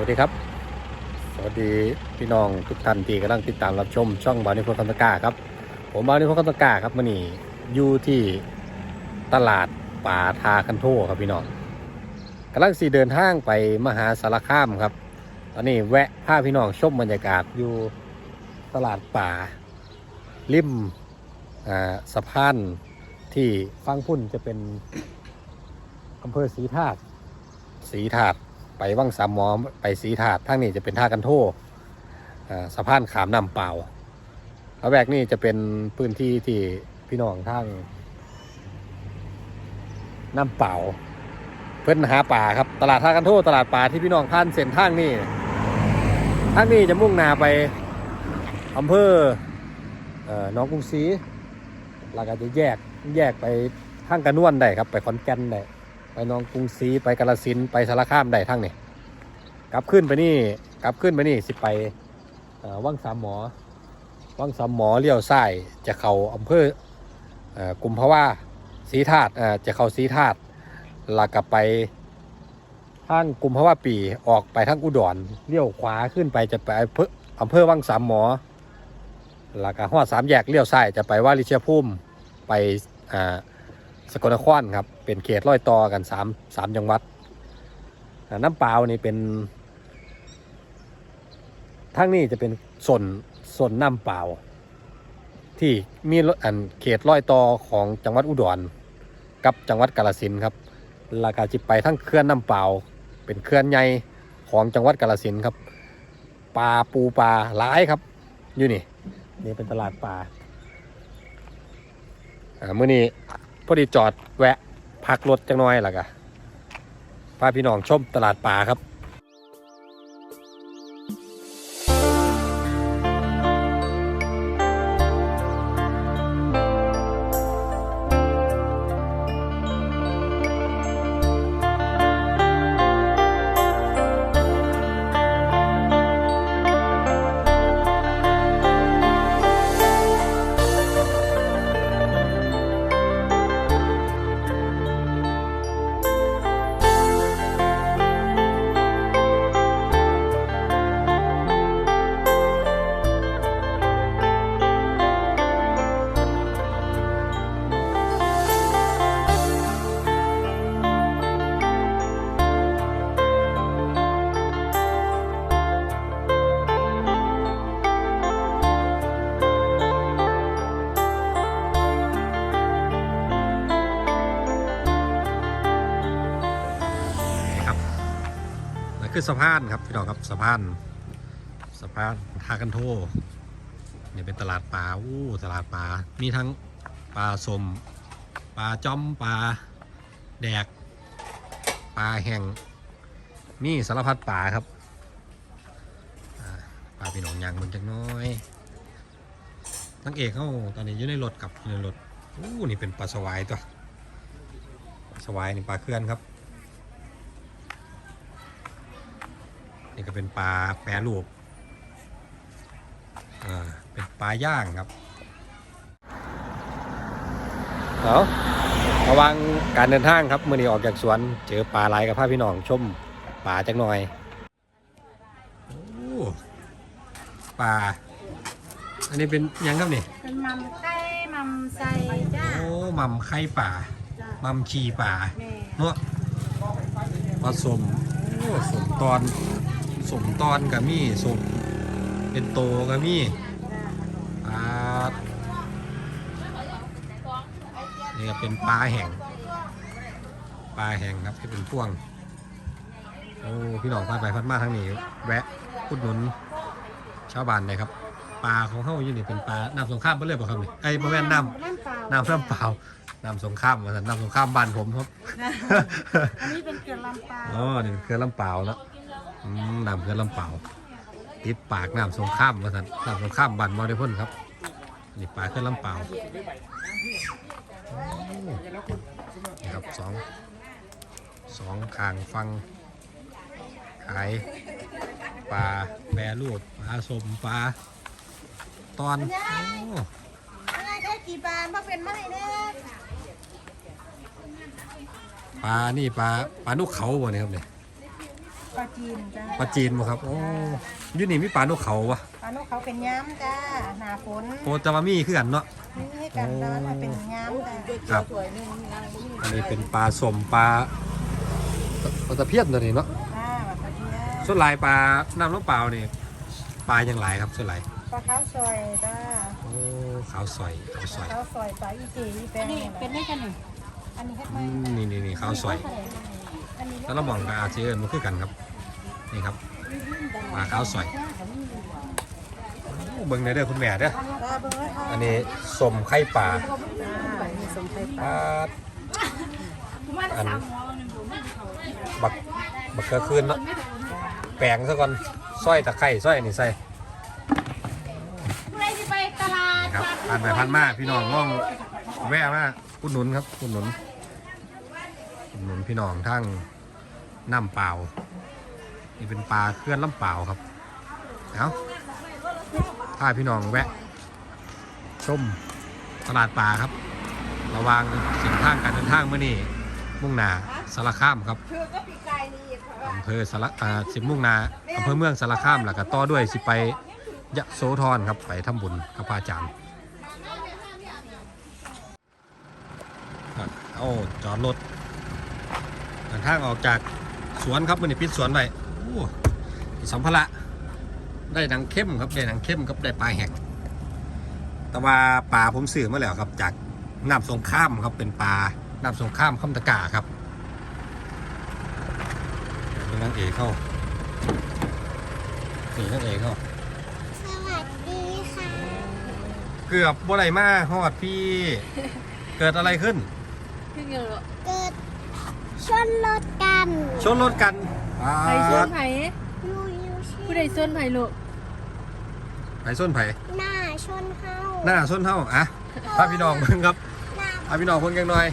วัสดีครับ สวัสดีพี่น้องทุกท่านที่กำลังติดตามรับชมช่องบานิพนธ์คำตะกาครับ ผมบานิพนธ์คำตะกาครับมื่อนี้อยู่ที่ตลาดป่าทาคันโทครับพี่น้องกำลังสีเดินทางไปมหาสารคามครับ ตอนนี้แวะพาพี่น้องชมบรรยากาศอยู่ตลาดป่าริมสะพานที่ฟังพุ่นจะเป็นอำเภอศรีธาตุศรีธาตุ ไปวังสามหมอไปสีถาดทางนี้จะเป็นท่ากันโทอ่สะพานขามน้ำเปล่าแล้วแวกนี้จะเป็นพื้นที่ที่พี่น้องทางน้ำเปล่า เพื่อนหาป่าครับ ตลาดท่ากันโทตลาดป่าที่พี่น้องผ่านเส้นทางนี้ทางนี้จะมุ่งหน้าไปอำเภอเออหน้องกรุงศรีแล้วก็จะแยกแยกไปทางกระนวนได้ครับ ไปขอนแก่นได้ ไปน้องกรุงศรีไปกาฬสินไปสารคามได้ทั้งนี่กลับขึ้นไปนี่กลับขึ้นไปนี่สิไปเอ่อวังสามหมอวังสามหมอเลี้ยวซ้ายจะเข้าอำเภอเอ่อกุมภาวะศรีธาตุจะเข้าศรีธาตุแล้วก็ไปทางกุมภาวะปีออกไปทางอุดรเลี้ยวขวาขึ้นไปจะไปอำเภออำเภอวังสามหมอแล้วก็ฮอดสามแยกเลี้ยวซ้ายจะไปว่าลิเชียภูมิไปอ่า สกลนครครับ เป็นเขตร้อยต่อกันสามสามจังหวัด น้ำเปล่านี่เป็นทั้งนี้จะเป็นส่วนส่วนน้ำเปล่า ที่มีอันเขตร้อยต่อของจังหวัดอุดรกับจังหวัดกาฬสินครับแล้วก็จิไปทั้งเคลื่อนน้ำเปล่า เป็นเคลื่อนใหญ่ของจังหวัดกาฬสินครับปลาปูปลาหลายครับอยู่นี่นี่เป็นตลาดปลาอ่ามื่อนี้ พอดีจอดแวะพักรถจังน้อยล่ะกะพาพี่น้องชมตลาดป่าครับ คือสะพานครับพี่น้องครับสะพานสะพานทากันโทนี่ยเป็นตลาดปลาอู้ตลาดปลา มีทั้งปลาสมปลาจอมปลาแดกปลาแห้งมีสารพัดปลาครับปลาพี่น้องยางมันจังน้อยทั้งเอกเขาตอนนี้อยู่ในรถกับอยู่ในรถอู้นี่เป็นปลาสวายตัวสวายนี่ปลาเคลื่อนครับ นี่ก็เป็นปลาแปรรูปอ่าเป็นปลาย่างครับเอาระวังการเดินทางครับเมื่อนี้ออกจากสวน เจอปลาไหลกับพาพี่น้องชมปลาจักหน่อยโอ้ปลาอันนี้เป็นหยังครับนี่เป็นมัมไก่มัมใส่จ้าโอ้หม่ำไข่ป่าจ้าหม่ำชีป่าแม่เนาะผสมโอ้สมตอน สมตอนกับมี่สมเป็นโตกับมี่จ้าปลานี่ก็เป็นปลาแห้งปลาแห้งครับที่เป็นพ่วงโอ้พี่น้องพาดไปพัดมาทางนี้แวะอุดหนุนชาวบ้านเลยครับปลาของเขาอยู่นี่เป็นปลาน้ำสงครามเปเลยเปล่ะครับนี่ไอ้ประแม่นน้ำน้ำเปล่าน้ำน้ำเปล่าน้ำสงครามมาสันน้ำสงครามบ้านผมครับ อันนี้เป็นเกลือลำเปล่าอ๋อนี่เป็นเครือลำเปล่าเนอะอืม น้ำเครือลำเปล่าติดปากน้ำสงครามมาสันน้ำสงครามบ้านมอได้พ่นครับนี่ปลาเครือลำเปล่านี่ครับสองสองคางฟัง ขายปลาแปรรูปปลาสมปลาตอนโอ้กี่บาทมาเป็นไม่เนี่ยปลานี่ปลาปลานุกเขาบ่เนี่ยครับเนี่ย ปลาจีนจ้าปลาจีนบ่ครับ โอ้อยูนี่มีปลานกเขาวะปลานุกเขาเป็นย้ำจ้าหนาฝนโอ้แต่ว่ามีคือกันเนาะ นี่ให้กันแล้วมันเป็นย้ำจ้าครับ อันนี้เป็นปลาสมปลาปลาตะเพียนตัวนี้เนาะจ้าปลาเพี้ยส่วนหลายปลาน้ำน้ำเปล่านี่ปลายังหลายครับส่วนหลายปลาข้าวซอยจ้าโอ้ขาวสอยขาวสอยข้าวซอยปลาอีจีอีแปงนี่เป็นได้กันหนึ่งอันนี้เฮ็ดไหมอืมนี่นี่นี่ขาวสอยอันนี้ แล้วเรามองกับอาเจียนมันคือกันครับ นี่ครับปลาขาวสอยเบิ่งในเด้อคุณแม่เด้ออันนี้สมไข่ป่าสมไข่ปลาอันบักบักเกลือคืนเนาะแปลงซะก่อนสร้อยตะไคร่สร้อยนนี้ใส่ผู้ใดที่ไปตลาดนี่ครับผ่านไปผ่านมาพี่น้องล่องแวะมาอุดหนุนครับอุดหนุนอุดหนุนพี่น้องทั้ง น้ำเปล่า นี่เป็นปลาเคลื่อนลำเปล่าครับเอาพาพี่น้องแวะชมตลาดปลาครับ ระวางเส้นทางการเดินทางเมื่อนี้มุ่งหนาสารคามครับอำเภอสารอ่าสิมุ่งนาอำเภอเมืองสารคามแล้วก็ต่อด้วยสิไปยะโสธรครับไปทำบุญกับพระอาจารย์เอาจอดรถเดินทางออกจาก วนครับมันนี่ปิดสวนไปโอ้มีสัมภาระได้หนังเข้มครับได้หนังเข้มครับได้ปลาแหกแต่ว่าปลาผมซื้อมาแล้วครับ จากน้ำสงข้ามครับเป็นปลาน้ำสงข้ามคำตะกาครับนี่นางเอกเข้านี่นางเอกเข้าสวัสดีค่ะ เกือบบ่ไรมาฮอดพี่ เกิดอะไรขึ้นเกิด ชนรถกันชนรถกันไผ่ส้อ่านไผ่ยูยูชิผู้ใดส้นไผ่ลูกไปส้นไผ่หน้าชนเข้าหน้าส้นเท่าอะพาพี่น้องเพิ่งครับหน้าพาพี่น้องเพิ่งยังหน่อย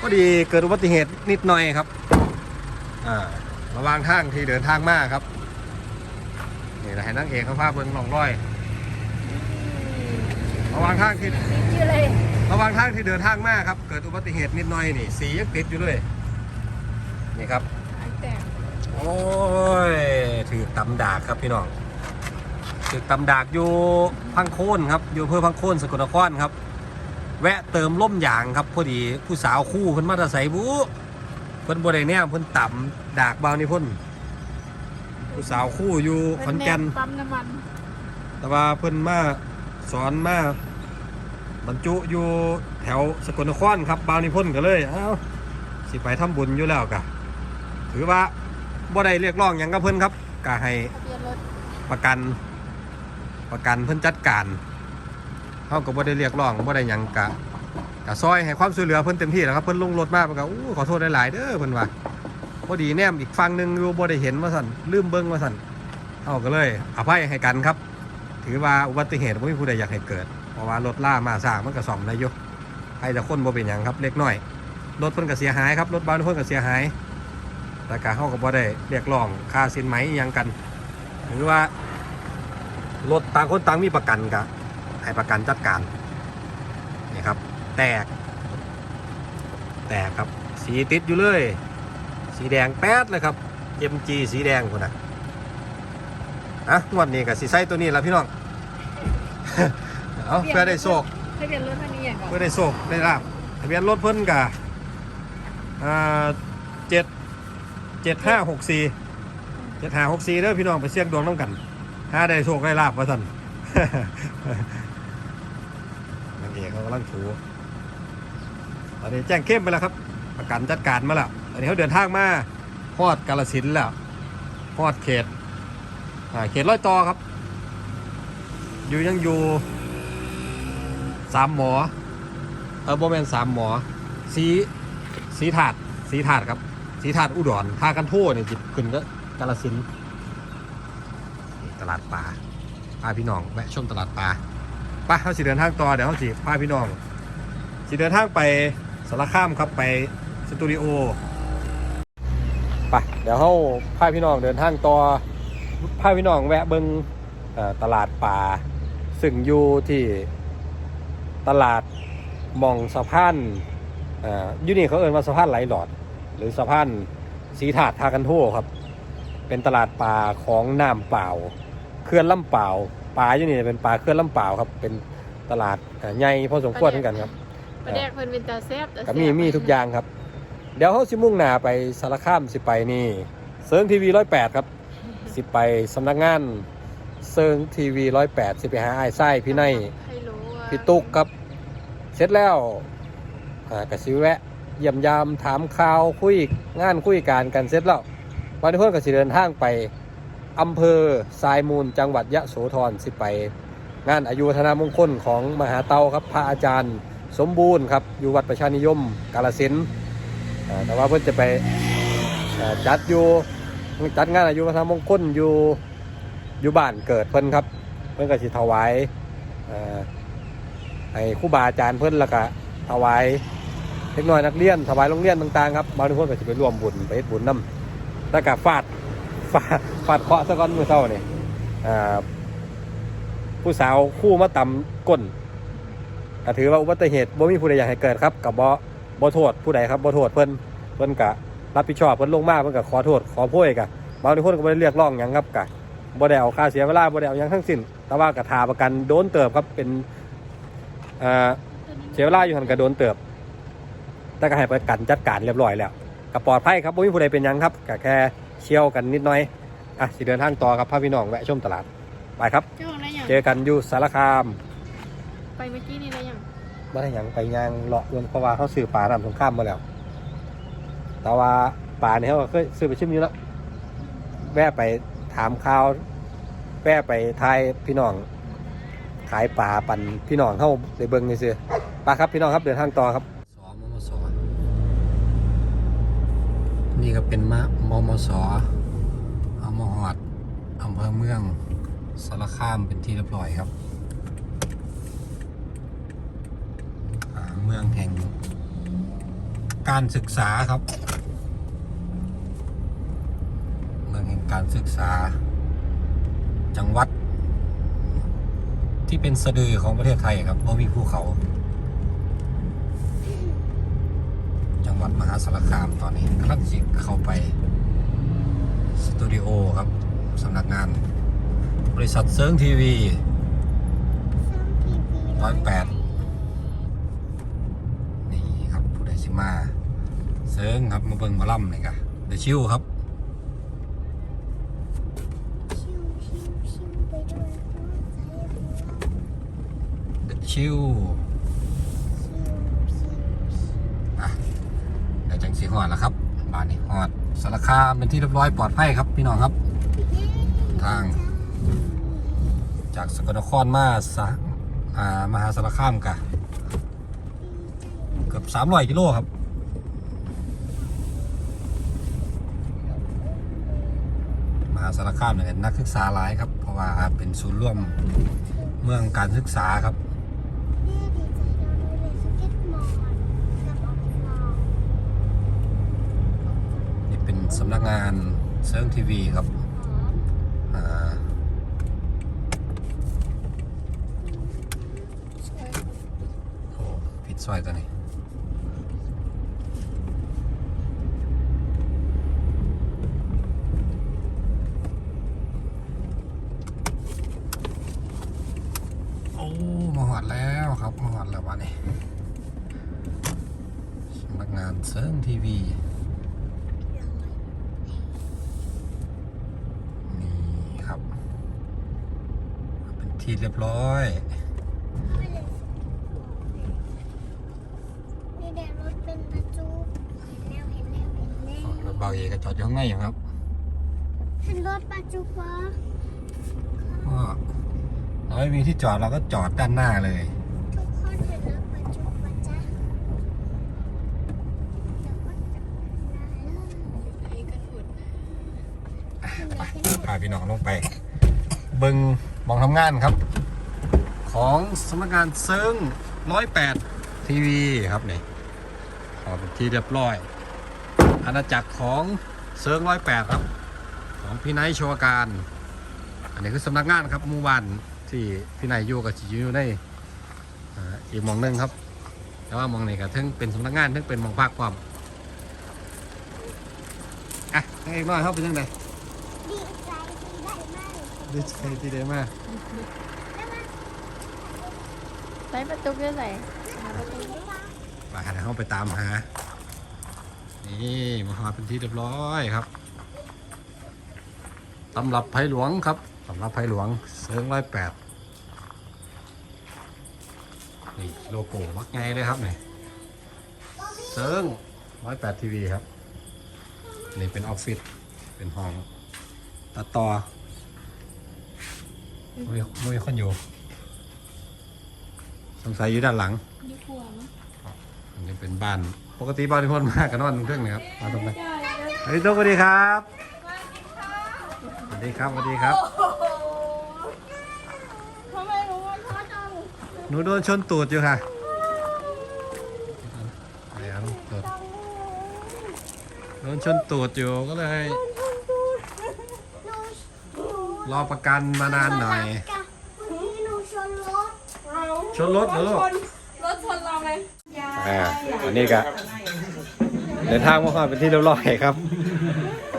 พอดีเกิดอุบัติเหตุนิดหน่อยครับอ่าระหวางทางที่เดินทางมาครับนี่แหละให้นางเอกเขาพาเบิ่งหนองร้อยระหวางทางที่ ชื่ออะไรระหว่างทางที่เดินทางมาครับ เกิดอุบัติเหตุนิดหน่อยนี่สียังติดอยู่เลย นี่ครับแต่โอ้ย ถือตำดากครับพี่น้อง ถือตำดากอยู่พังโคนครับ อยู่อำเภอพังโคนสกลนครครับ แวะเติมล่มยางครับพอดีผู้สาวคู่เพิ่นมาแตะใส่บุเพิ่นบ่ได้แนมเพิ่นต่ำดากเบานี่เพิ่นผู้สาวคู่อยู่ขอนแก่นปั๊มน้ำมัน แต่ว่าเพิ่นมาสอนมาบรรจุอยู่แถวสกลนครครับบาวนิพนธ์ก็เลย เอ้า สิไปทำบุญอยู่แล้วกะ ถือว่าบ่ได้เรียกร้องหยังกับเพิ่นครับก็ให้ทะเบียนรประกันประกันเพิ่นจัดการเฮาก็บ่ได้เรียกร้องบ่ได้หยังกะกะซอยให้ความช่วยเหลือเพิ่นเต็มที่แล้วครับเพิ่นลงรถมาเพิ่นก็อู้ขอโทษหลายๆเด้อเพิ่นว่าพอดีแนมอีกฝั่งหนึงอยู่บ่ได้เห็นว่าซั่นลืมเบิ่งว่าซั่นเฮาก็เลยอภัยให้กันครับ ถือว่าอุบัติเหตุไม่มีผู้ใดอยากให้เกิด เพราะว่ารถล่ามาสร้างมันก็ซ่อมได้อยู่ให้แต่คนบ่เป็นหยังครับเล็กน้อยรถเพิ่นก็เสียหายครับรถบ้านเพิ่นก็เสียหาย แต่การเฮาก็บ่ได้เรียกร้องค่าสินไหมอิหยังกัน หรือว่ารถต่างคนต่างมีประกันก็ให้ประกันจัดการนี่ครับ แตก แตกครับสีติดอยู่เลย สีแดงแป๊ดเลยครับ MG สีแดงคนน่ะอะงวันนี้ก็สิใส่ตัวนี้ละพี่น้องเอาเพื่อได้โชคทะเบียนรถท่านนี้อย่างก่อนเพื่อได้โชคได้ลาบทะเบียนรถเพิ่นกะอ่าเจ็ด เจ็ดห้าหกสี่เจ็ดห้าหกสี่เด้อพี่น้องไปเสี่ยงดวงน้ำกันถ้าได้โชคได้ลาบว่าสันนางเอกเขากำลังถูตอนนี้แจ้งเข้มไปแล้วครับประกันจัดการมาแล้วตอนนี้เขาเดินทางมาพอดกาลสิณ์แล้วพอดเขตเขตร้อยต่อครับ อยู่ยังอยู่สามหมอเออโบแมนสามหมอสีสีถาดสีถาดครับ สีถาดอุดรทากันโทั่วเนี่ยจิบขึ้นก็กาลสินตลาดปลาพาพี่น้องแวะชมตลาดปลาไปเขาสิเดินทางต่อเดี๋ยวเขาสิพาพี่น้องสิเดินทางไปสารคามครับไปสตูดิโอไปเดี๋ยวเขาพาพี่น้องเดินทางต่อพาพี่น้องแวะเบิงตลาดปลาซึ่งอยู่ที่ตลาดมองสะพานอ่าอยูนี่เขาเอ่นว่าสะพานไหลหลอด รือสะพานสีถาดทากันโทครับเเป็นตลาดปลาของน้ำเปล่าเขื่อนลำเปล่าปลาอยู่นี่เป็นปลาเขื่อนลำเปล่าครับ เป็นตลาดอ่าใหญ่พอสมควรเหมือนกันครับปลาแดกเพิ่นเป็นตาแซ่บตาก็แซ่บมีมีทุกอย่างครับ เดี๋ยวเขาสิมุ่งหน้าไปสารคามสิไปนี่เซิงทีวีร้อยแปดครับ สิไปสำนักงานเซิงทีวีร้อยแปดสิไปหาไอ้ไส้พี่ไนให้รู้ว่าพี่ตุ๊กครับ เสร็จแล้วอ่ากสิแวะ เยี่ยมยามถามข่าวคุยงานคุยการกันเสร็จแล้ววันนี้เพื่อนก็สิเดินทางไปอำเภอทรายมูลจังหวัดยะโสธรสิไป งานอายุวัฒนามงคลของมหาเตาครับพระอาจารย์ สมบูรณ์ครับอยู่วัดประชานิยมกาลสินแต่ว่าเพื่อนจะไปจัดอยู่จัดงานอายุวัฒนมงคลอยู่อยู่บ้านเกิดเพิ่อนครับ เพิ่อนก็สิถวายให้ครูบาอาจารย์เพิ่อนล้วก็ถวาย เล็กน้อยนักเรียนถวายโรงเรียนต่างๆครับบางทุกคนก็จะไปร่วมบุญไปเฮ็ดบุญนํแล้วก็ฟาดฟาดฟาดเคาะซะก่อนมื้อเช้านี่ผู้สาวคู่มาตำก้นก็ถือว่าอุบัติเหตุบ่มีผู้ใดอยากให้เกิดครับกับบ่บ่โทษผู้ใดครับบ่โทษเพิ่นเพิ่นกะรับผิดชอบเพิ่นลงมาเพิ่นก็ขอโทษขอโพยกะบางคนก็บ่ได้เรียกร้องหยังครับกะบ่ได้เอาค่าเสียเวลาบ่ได้เอาหยังทั้งสิ้น แต่ว่ากะทาประกันโดนเติบครับเป็นเสียเวลาอยู่หันก็โดนเติบ แต่ก็ให้ประกันจัดการเรียบร้อยแล้วก็ปลอดภัยครับบ่มีผู้ใดเป็นหยังครับก็แค่เชี่ยวกันนิดหน่อยอะสิเดินทางต่อครับพาพี่น้องแวะชมตลาดไปครับ เจ้าของได้ยังเจอกันอยู่สารคามไปเมื่อกี้นี่ได้ยังบ่ได้หยังไปย่างเลาะเรื่องเพราะว่าเขาซื้อปลาน้ำสงครามมาแล้ว แต่ว่าปลาเนี่ยเขาก็เคยซื้อไปชิมอยู่แล้วแวะไปถามข่าวแวะไปทายพี่น้องขายปลาปันพี่น้องเข้าในเบิ้งนี่ซื้อปลาครับพี่น้องครับเดินทางต่อครับ นี่ก็เป็นมะมมสอมหอดอำเภอเมืองสารคามเป็นที่เรียบร้อยครับ เมืองแห่ง การศึกษาครับ เมืองแห่งการศึกษา จังหวัด ที่เป็นสะดือของประเทศไทยครับเพราะมีภูเขา จังห วัดมหาสารคามตอนนี้กำลังจิเข้าไป สตูดิโอครับสำนักงาน บริษัทเซิร์งทีวีร้อยแปดนี่ครับผู้ใดชิมา เซิงครับมาเบิ่งหมาล่ำเลยกะเดชิวครับชิวชิวชิวไปด้วย เดชิวอะเดี๋ยว จังสีหอดแล้วครับบ้านนี้หอดสารคามเป็นที่เรียบร้อยปลอดภัยครับพี่น้องครับ ทาง จากสกลนครมาสะอ่ามหาสารคามกะเกือบสามร้อยกิโลครับมหาสารคามเนี่ยนักศึกษาหลายครับ เพราะว่าเป็นศูนย์ร่วมเมืองการศึกษาครับ แม่ดีใจเราเลยสเก็ตบอร์ดกับออกฟอง นี่เป็น สำนักงานเซิร์งทีวีครับโอ้ผิดซอยตัวนี้ โอ้มาหอดแล้วครับมาหอดแล้ววันนี้สำนักงานเซิร์งทีวี นี่ครับ เป็น ที่เรียบร้อยไม่เลยนี่เดี๋ยวรถเป็นประจูเห็นแล้วเห็นแล้วเห็นแล้วรถเบาเอกก็จอดอยู่ข้างในอยู่ครับเห็นรถประจูปะก็เราไม่มีที่จอดเราก็จอดด้านหน้าเลย ทุกคนเห็นรถประจูปะจ๊ะเดี๋ยวก็จะมาเลยไอ้กระถุดพาพี่น้องลงไป เบิง มองทำงานครับ ของสำนักงานเซิงร้อยแปดทีวีครับนี่ออกเป็นที่เรียบร้อย อาณาจักรของเซิงร้อยแปดครับ ของพี่ไนท์โชวการ อันนี้คือสำนักงานครับหมู่บ้านที่พี่นายอยู่กับจิอยู่ในอ่าอีกหมองหนึงครับ แต่ว่าหมองนี้ก็ทั้งเป็นสำนักงานทั้งเป็นหมองภาคความอะให้อีกหน้อยครับเป็นยังไงด ดิสเคที่เดมาใส่ประตูก็ใส่ไปหาห้องไปตามหา นี่มาหาเป็นที่เรียบร้อยครับตำรับไผ่หลวงครับตำรับไผ่หลวงเซิงร้อยแปดนี่โลโก้มักไงเลยครับนี่เซิงร้อยแปดทีวีครับ นี่เป็นออฟฟิศเป็นห้องตัดต่อ ไม่ไม่มีคนอยู่ สงสัยอยู่ด้านหลังยี่ครัวมั้งอันนี้เป็นบ้าน ปกติบ้านที่คนมากกันนอนเครื่องนะครับมาตรงนี้สวัสดีตุ๊กสวัสดีครับสวัสดีครับสวัสดีครับทำไมหนูมันท้อจังหนูโดนชนตูดอยู่ค่ะอะไรครับตูดโดนชนตูดอยู่ก็เลย รอประกันมานานหน่อยกับวันนี้หนูชนรถชนรถเหรอลูกรถชนเราเลยอ่าวันนี้ก็เดินทางมาก่อนเป็นที่เรียบร้อยครับ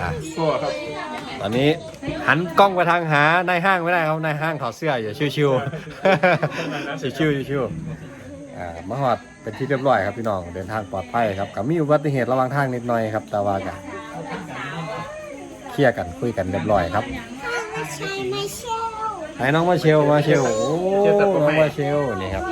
อ่าตอนนี้หันกล้องไปทางหานายห้างไม่ได้ครับนายห้างถอดเสื้ออยู่ชิวๆชิวๆชิวๆอ่ามาหอดเป็นที่เรียบร้อยครับพี่น้องเดินทางปลอดภัยครับกับมีอุบัติเหตุระหว่างทางนิดหน่อยครับแต่ว่ากันเคลียร์กันคุยกันเรียบร้อยครับไม่ ใช่ไม่เชลให้น้องมาเชลมาเชลโอ้น้องมาเชลนี่ครับ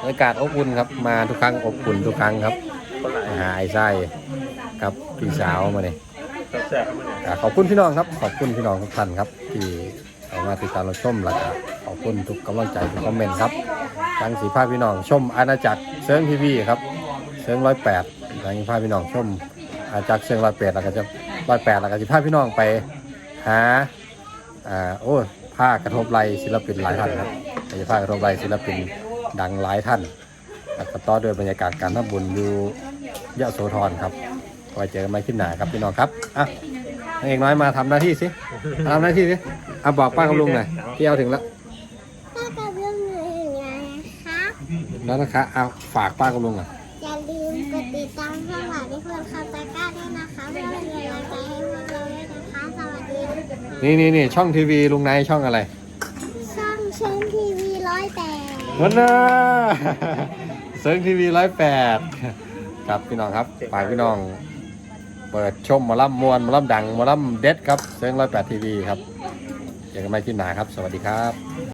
บรรยากาศอบอุ่นครับมาทุกครั้งอบอุ่นทุกครั้งครับมาหาไอ้ไส้ครับพี่สาวมาเนี่ยขอบคุณพี่น้องครับ ขอบคุณพี่น้องทุกท่านครับ ที่เข้ามาติดตามเราชมแล้วก็ขอบคุณทุกกำลังใจทุกคอมเมนต์ครับทั้งสีภาพพี่น้องชมอาณาจักรเซิร์งทีวีครับเซิร์งร้อยแปดทั้งภาพพี่น้องชมอาณาจักรเซิร์งร้อยแปดแล้วก็จะร้อยแปดแล้วก็จะพาพี่น้องไปหา อ่าโอ้ยผ้ากระทบไหลศิลปินหลายท่านครับไม่ใช่ผ้ากระทบไหลศิลปินดังหลายท่านแล้วก็ต่อด้วยบรรยากาศการทำบุญอยู่ยะโสธรครับไว้เจอกันใหม่ขึ้นหนาครับพี่น้องครับอะนางเอกน้อยมาทำหน้าที่สิมาทำหน้าที่สิอะบอกป้ากับลุงหน่อยที่เอาถึงแล้วถ้ากับเรื่องหนึ่งไงคะแล้วนะคะเอาฝากป้ากับลุงอะอย่าลืมกดติดตามช่องหวานที่เพื่อนคาตาก้าด้วยนะคะเพื่อเป็นกำลังใจให้ นี่นี่นี่ช่องทีวีลุงไนท์ช่องอะไรช่องเชิงทีวีร้อยแปดวันน่าเซิร์งทีวีร้อยแปดครับพี่น้องครับฝากพี่น้อง เปิดชมหมอลำมวนหมอลำดังหมอลำเด็ดครับเซิร์งร้อยแปดทีวีครับเจอกันใหม่ที่หนาครับ สวัสดีครับ